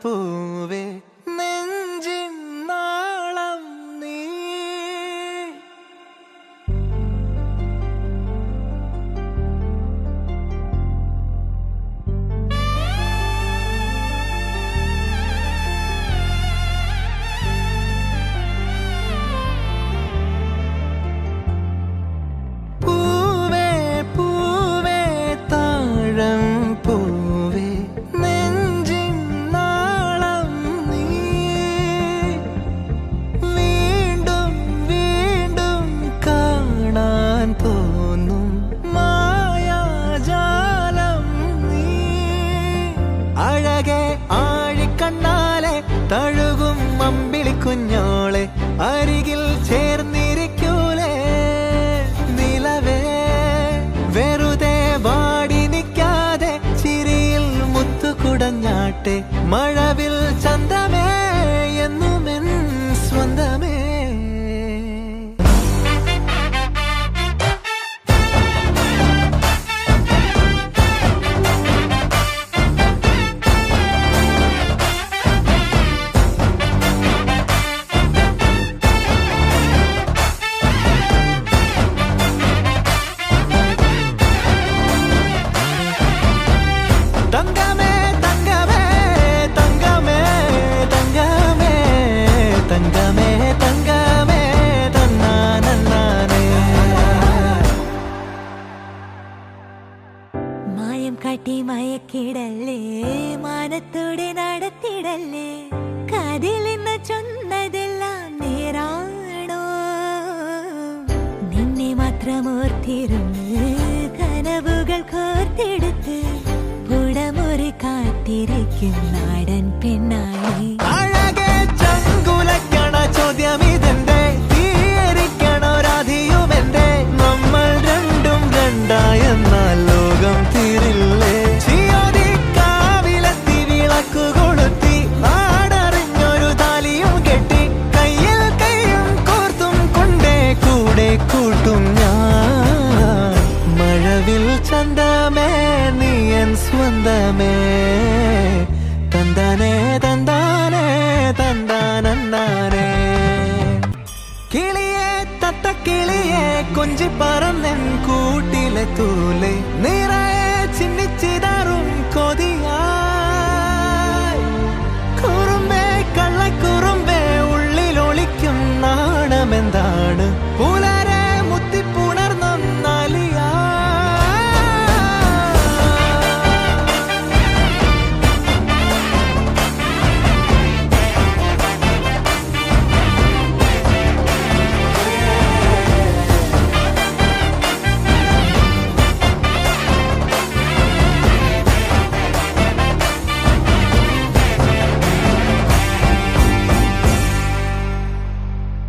プン കുഞ്ഞോളെ അരികിൽ ചേർന്നിരിക്കൂലേ? നിലവേ വെറുതെ വാടി നിൽക്കാതെ ചിരിയിൽ മുത്തുകുടഞ്ഞാട്ടെ മഴവിൽ ചന്തമേ എന്നുമെൻ സ്വന്തമേ. തങ്കമേ തങ്കമേ തങ്കമേ തങ്കമേ തങ്കമേ തങ്കമേ മായം നേരാണോ? നിന്നെ കനവുകൾ കോർത്തെടുത്ത് കാത്തിരിക്കും നാടൻ പെണ്ണായി കിളിയെ തത്ത കിളിയെ കൊഞ്ചി പറന്നൻ കൂട്ടിലെ തൂലെ. നിറയെ